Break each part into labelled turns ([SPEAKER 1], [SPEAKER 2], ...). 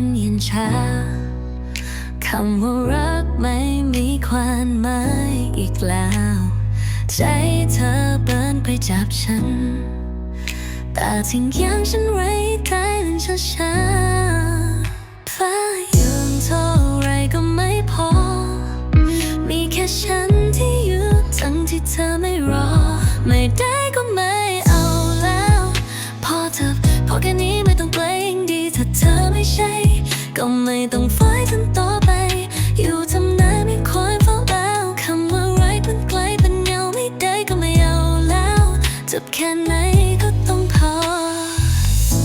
[SPEAKER 1] เธอมันเย็นชาคำว่ารักไม่มีความหมายอีกแล้ว ใจเธอเบินไปจับฉัน แต่ทิ้งยังฉันไว้ได้นั้นช้าช้าๆฟ้ายังเท่าไรก็ไม่พอ มีแค่ฉันที่อยู่ทั้งที่เธอไม่รอ ไม่ได้ก็ไม่เอาแล้ว พอเธอพอแค่นี้ไม่ต้องเกรงดีถ้าเธอไม่ใช่ ก็ไม่ต้องไฟทันต่อไป อยู่ทำนายไม่คอยเฝ้าแล้วคำว่าไรเพิ่งไกลเป็นเงาไม่ได้ก็ไม่เอาแล้วจบแค่ไหนก็ต้องพอ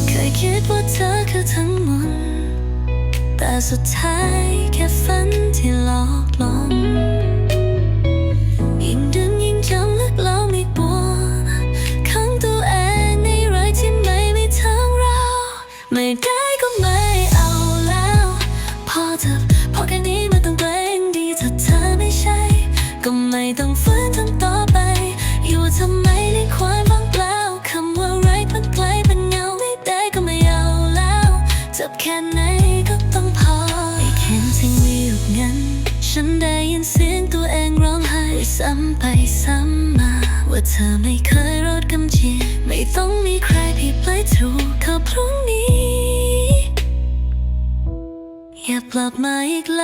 [SPEAKER 1] เคยคิดว่าเธอคือทั้งหมดแต่สุดท้ายแค่ฝันที่หลอกลวงยิ่ง เธอพอแค่นี้ไม่ต้องเกรงดีถ้าเธอไม่ใช่ ก็ไม่ต้องฝืนทำต่อไป อยู่ทำไมในความว่างเปล่าคำว่าไรเพิ่งไกลเป็นเงาไม่ได้ก็ไม่เอาแล้วเจ็บแค่ไหนก็ต้องพอไม่เห็นสิ่งมีอยู่งั้น ฉันได้ยินเสียงตัวเองร้องไห้ซ้ำไปซ้ำมา ว่าเธอไม่เคยรอดกำจีไม่ต้องมีใครผิดเลยถูกเขาพรุ่งนี้ อย่ากลับมาอีกเล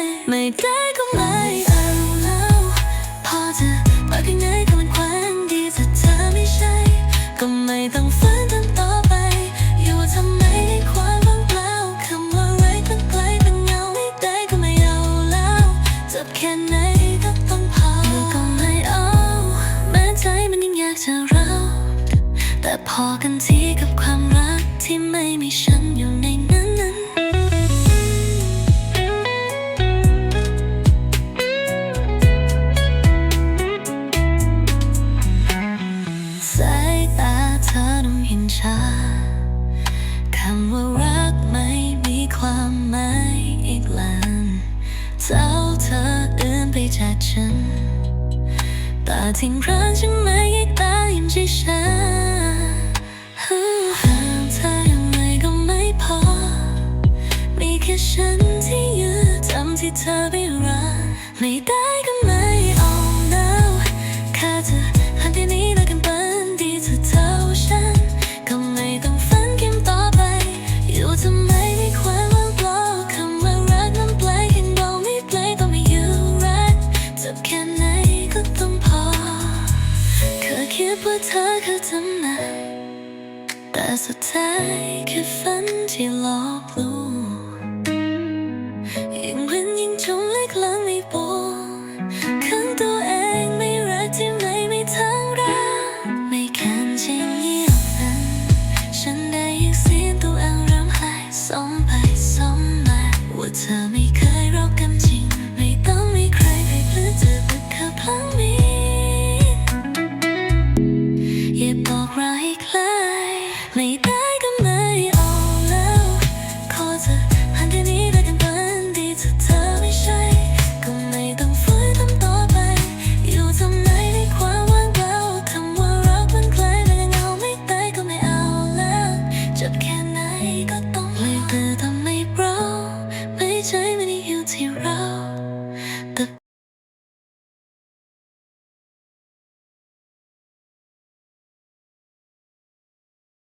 [SPEAKER 1] ยไม่ได้ก็ไม่เอาแล้วพอเธอพอแค่ไหนก็มันควางดีถ้าเธอไม่ใช่ ก็ไม่ต้องฝืนทำต่อไป อยู่ทำไมในความว่างเปล่าคำว่าไรเพิ่งไกลเป็นเงาไม่ได้ก็ไม่เอาแล้วเจ็บแค่ไหนก็ต้องพออยู่ก็ไม่เอาแม้ใจมันยังอยากจะเราแต่พอกันทีกับความรักที่ไม่มีฉันอยู่ใน ทิ้งร้านฉันไม่ให้ตาเห็นใจฉันหาเธอยังไงก็ไม่พอ มีแค่ฉันที่ยืนทำที่เธอไม่รักไม่ได้ก็ไม่เอาแล้วแค่เธอหันที่นี้แล้วกันเป็นดีเธอเท่าฉัน ก็ไม่ต้องฝันเกมต่อไป อยู่ทำไมในความว่างเปล่าคำว่ารักนั้นแปลแค่เราไม่แปลต้องไม่อยู่รักเจ็บแค่ ว่าเธอคือทำนายแต่สุดท้ายแค่ฝันที่หลอกลวง อย่